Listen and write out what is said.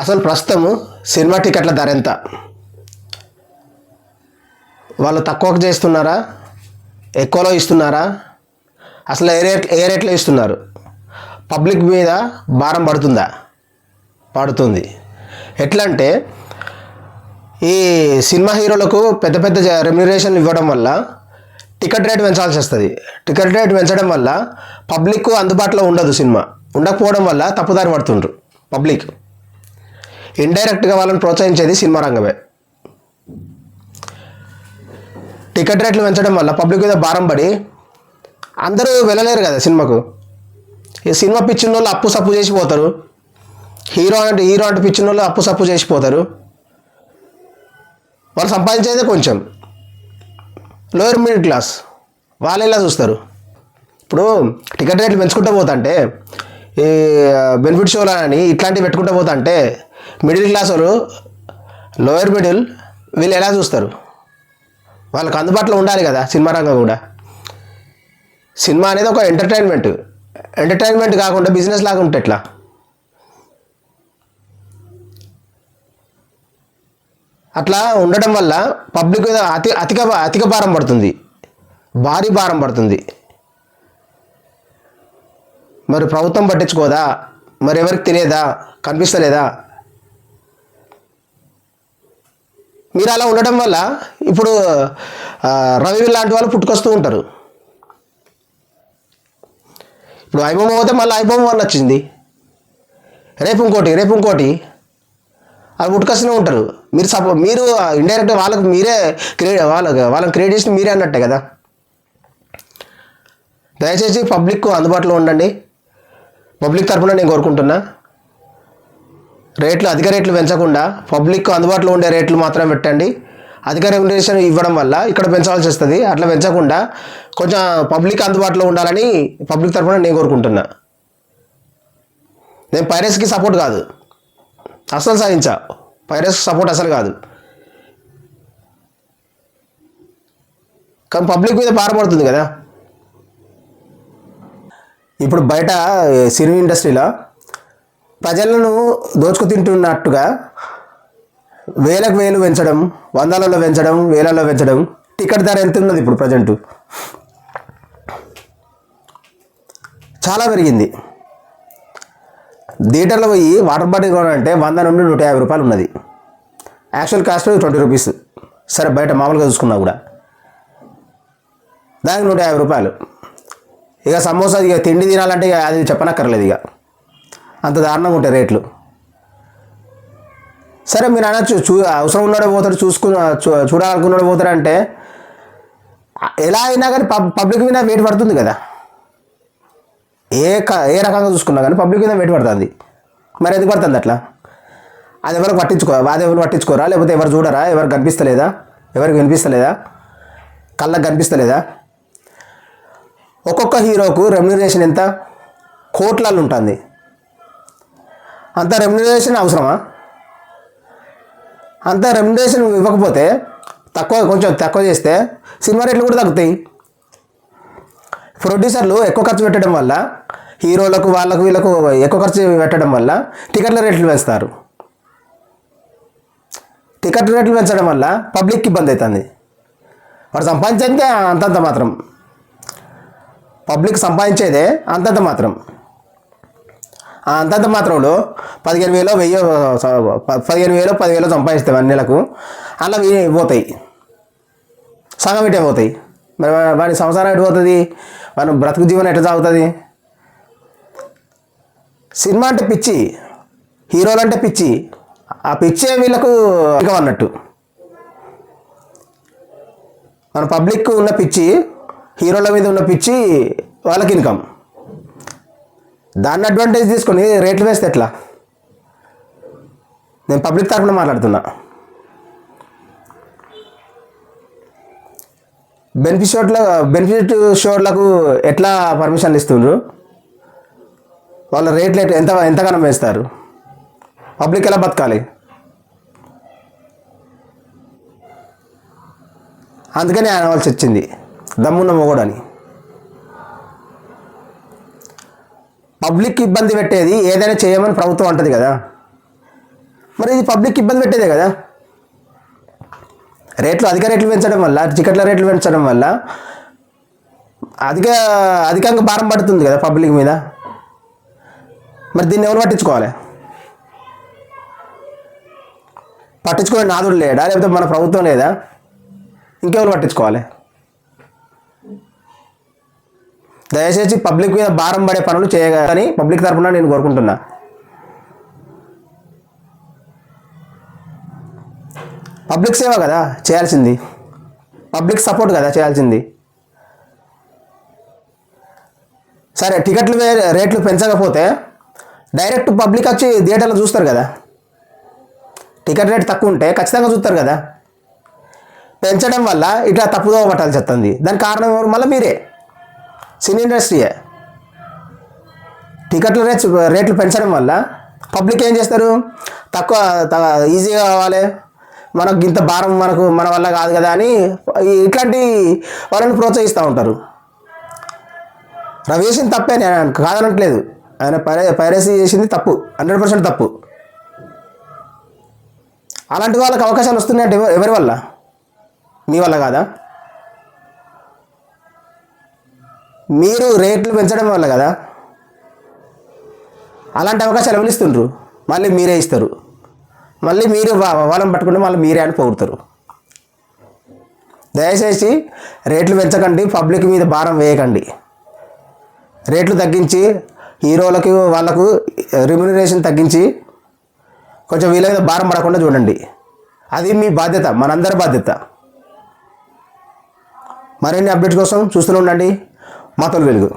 అసలు ప్రస్తుతం సినిమా టికెట్ల ధర ఎంత? వాళ్ళు తక్కువకు చేస్తున్నారా? ఎక్కువలో ఇస్తున్నారా? అసలు ఏ రేట్ ఏ రేట్లో ఇస్తున్నారు? పబ్లిక్ మీద భారం పడుతుందా? పడుతుంది. ఎట్లా అంటే ఈ సినిమా హీరోలకు పెద్ద పెద్ద రెమ్యునరేషన్ ఇవ్వడం వల్ల టికెట్ రేట్ పెంచాల్సి వస్తుంది. టికెట్ రేట్ పెంచడం వల్ల పబ్లిక్ అందుబాటులో ఉండదు సినిమా. ఉండకపోవడం వల్ల తప్పుదారి పడుతుండ్రు పబ్లిక్. ఇండైరెక్ట్గా వాళ్ళని ప్రోత్సహించేది సినిమా రంగమే. టికెట్ రేట్లు పెంచడం వల్ల పబ్లిక్ మీద భారం పడి అందరూ వెళ్ళలేరు కదా సినిమాకు. ఈ సినిమా పిచ్చిన వాళ్ళు అప్పు సప్పు చేసిపోతారు. హీరో అంటే హీరో అంటే పిచ్చిన వాళ్ళు అప్పు సప్పు చేసిపోతారు. వాళ్ళు సంపాదించేదే కొంచెం. లోయర్ మిడిల్ క్లాస్ వాళ్ళు ఎలా చూస్తారు. ఇప్పుడు టికెట్ రేట్లు పెంచుకుంటూ పోతుంటే ఈ బెనిఫిట్ షోలు అని ఇట్లాంటివి పెట్టుకుంటూ పోతుంటే మిడిల్ క్లాస్ వారు లోయర్ మిడిల్ వీళ్ళు ఎలా చూస్తారు? వాళ్ళకి అందుబాటులో ఉండాలి కదా సినిమా రంగం కూడా. సినిమా అనేది ఒక ఎంటర్టైన్మెంట్ ఎంటర్టైన్మెంట్ కాకుండా బిజినెస్ లాగా ఉంటే ఎట్లా? అట్లా ఉండడం వల్ల పబ్లిక్ మీద అతి అతిక అతిక భారం పడుతుంది. భారీ భారం పడుతుంది. మరి ప్రభుత్వం పట్టించుకోదా? మరి ఎవరికి తెలియదా? కనిపిస్తలేదా? మీరు అలా ఉండడం వల్ల ఇప్పుడు రవి లాంటి వాళ్ళు పుట్టుకొస్తూ ఉంటారు. ఇప్పుడు ఐబొమ్మ పోతే మళ్ళీ ఐబొమ్మ వన్ వచ్చింది. రేపు ఇంకోటి రేపు ఇంకోటి. అవి పుట్టుకొస్తూనే ఉంటారు. మీరు సపో మీరు ఇండైరెక్ట్ వాళ్ళకి మీరే క్రియేట్ వాళ్ళకి వాళ్ళని క్రియేట్ చేసి మీరే అన్నట్టే కదా? దయచేసి పబ్లిక్ అందుబాటులో ఉండండి. పబ్లిక్ తరఫున నేను కోరుకుంటున్నా. రేట్లు అధిక రేట్లు పెంచకుండా పబ్లిక్ అందుబాటులో ఉండే రేట్లు మాత్రమే పెట్టండి. అధిక రెమ్యునరేషన్ ఇవ్వడం వల్ల ఇక్కడ పెంచవలసి వస్తుంది. అట్లా పెంచకుండా కొంచెం పబ్లిక్ అందుబాటులో ఉండాలని పబ్లిక్ తరఫున నేను కోరుకుంటున్నా. నేను పైరస్కి సపోర్ట్ కాదు. అసలు సాధించా పైరస్కి సపోర్ట్ అసలు కాదు. కానీ పబ్లిక్ మీద పారపడుతుంది కదా. ఇప్పుడు బయట ఏ, సినీ ఇండస్ట్రీలో ప్రజలను దోచుకు తింటున్నట్టుగా వేలకు వేలు పెంచడం వందలలో పెంచడం వేలలో పెంచడం టికెట్ ధర ఎంత ఉన్నది ఇప్పుడు ప్రజెంట్? చాలా పెరిగింది. థియేటర్లో పోయి వాటర్ బాటిల్ కొనాలంటే వంద నుండి నూట యాభై రూపాయలు ఉన్నది. Actual cost twenty rupees. సరే బయట మామూలుగా చూసుకున్నా కూడా. దానికి నూట యాభై రూపాయలు. ఇక సమోసా ఇక తిండి తినాలంటే ఇక అది చెప్పనక్కర్లేదు ఇక. అంత దారుణంగా ఉంటాయి రేట్లు. సరే మీరు అనొచ్చు చూ అవసరం ఉన్నాడే పోతాడు చూసుకున్న చూ చూడాలనుకున్నాడు పోతాడు అంటే ఎలా అయినా కానీ పబ్ పబ్లిక్ మీద వెయిట్ పడుతుంది కదా. ఏ క ఏ రకంగా చూసుకున్నా కానీ పబ్లిక్ మీద వెయిట్ పడుతుంది. మరి ఎందుకు పడుతుంది అట్లా? అది ఎవరికి పట్టించుకో అది ఎవరు పట్టించుకోరా? లేకపోతే ఎవరు చూడరా? ఎవరికి కనిపిస్తలేదా? ఎవరికి వినిపిస్తలేదా? కళ్ళకు కనిపిస్తలేదా? ఒక్కొక్క హీరోకు రెమ్యునరేషన్ ఎంత? కోట్లలో ఉంటుంది. అంత రెమ్యునరేషన్ అవసరమా? అంత రెమ్యునరేషన్ ఇవ్వకపోతే తక్కువ కొంచెం తక్కువ చేస్తే సినిమా రేట్లు కూడా తగ్గుతాయి. ప్రొడ్యూసర్లు ఎక్కువ ఖర్చు పెట్టడం వల్ల హీరోలకు వాళ్ళకు వీళ్ళకు ఎక్కువ ఖర్చు పెట్టడం వల్ల టికెట్ల రేట్లు పెంచుతారు. టికెట్ రేట్లు పెంచడం వల్ల పబ్లిక్కి ఇబ్బంది అవుతుంది. వాడు సంపాదించేదే అంతంత మాత్రం. పబ్లిక్ సంపాదించేదే అంతంత మాత్రం. అంతంత మాత్రంలో పదిహేను వేలో వెయ్యో పదిహేను వేలో పదివేలో సంపాదిస్తాం అన్ని నెలకు. అలా పోతాయి. సగం ఇటే పోతాయి. మరి వాడి సంసారం ఎటు పోతుంది? వాడి బ్రతుకు జీవనం ఎట్లా సాగుతుంది? సినిమా అంటే పిచ్చి. హీరోలు అంటే పిచ్చి. ఆ పిచ్చే వీళ్ళకు ఇంకా అన్నట్టు. మన పబ్లిక్ ఉన్న పిచ్చి హీరోల మీద ఉన్న పిచ్చి వాళ్ళకి ఇన్కమ్. దాన్ని అడ్వాంటేజ్ తీసుకొని రేట్లు వేస్తే ఎట్లా? నేను పబ్లిక్ తరఫున మాట్లాడుతున్నా. బెనిఫిట్ బెనిఫిట్ షోర్లకు ఎట్లా పర్మిషన్లు ఇస్తుండ్రు? వాళ్ళ రేట్లు ఎంత ఎంతగానో వేస్తారు? పబ్లిక్ ఎలా బతకాలి? అందుకని ఆయన అనవలసి వచ్చింది దమ్మున్న మొగోడని. పబ్లిక్ ఇబ్బంది పెట్టేది ఏదైనా చేయమని ప్రభుత్వం అంటది కదా. మరి ఇది పబ్లిక్ ఇబ్బంది పెట్టేదే కదా. రేట్లు అధిక రేట్లు పెంచడం వల్ల టికెట్ల రేట్లు పెంచడం వల్ల అధిక అధికంగా భారం పడుతుంది కదా పబ్లిక్ మీద. మరి దీన్ని ఎవరు పట్టించుకోవాలి? పట్టించుకునే నాదుడు లేడా? లేకపోతే మన ప్రభుత్వం లేదా? ఇంకెవరు పట్టించుకోవాలి? దయచేసి పబ్లిక్ మీద భారం పడే పనులు చేయగలని పబ్లిక్ తరఫున నేను కోరుకుంటున్నా. పబ్లిక్ సేవ కదా చేయాల్సింది. పబ్లిక్ సపోర్ట్ కదా చేయాల్సింది. సరే టికెట్లు రేట్లు పెంచకపోతే డైరెక్ట్ పబ్లిక్ వచ్చి థియేటర్లో చూస్తారు కదా. టికెట్ రేట్ తక్కువ ఉంటే ఖచ్చితంగా చూస్తారు కదా. పెంచడం వల్ల ఇట్లా తప్పుదోవ పట్టాల్సి వస్తుంది. దానికి కారణం ఎవరు? మళ్ళీ మీరే. సినీ ఇండస్ట్రీయే. టికెట్ల రేట్స్ రేట్లు పెంచడం వల్ల పబ్లిక్ ఏం చేస్తారు? తక్కువ ఈజీగా కావాలి. మనకు ఇంత భారం మనకు మన వల్ల కాదు కదా అని ఇట్లాంటి వాళ్ళని ప్రోత్సహిస్తూ ఉంటారు. రవి చేసింది తప్పే నేను కాదనట్లేదు. ఆయన పైర పైరసీ చేసింది తప్పు హండ్రెడ్ పర్సెంట్ తప్పు. అలాంటి వాళ్ళకి అవకాశాలు వస్తున్నాయంటే ఎవరి వల్ల? మీ వల్ల కాదా? మీరు రేట్లు పెంచడం వల్ల కదా? అలాంటి అవకాశాలు ఎవరు ఇస్తుండ్రు? మళ్ళీ మీరే ఇస్తారు. మళ్ళీ మీరు వాళ్ళని పట్టుకుంటే మళ్ళీ మీరే అని పొగుడతారు. దయచేసి రేట్లు పెంచకండి పబ్లిక్ మీద భారం వేయకండి. రేట్లు తగ్గించి హీరోలకు వాళ్ళకు రెమ్యునరేషన్ తగ్గించి కొంచెం వీలైన భారం పడకుండా చూడండి. అది మీ బాధ్యత మనందరి బాధ్యత. మరిన్ని అప్డేట్స్ కోసం చూస్తూనే ఉండండి. మాతోలు వెలుగు.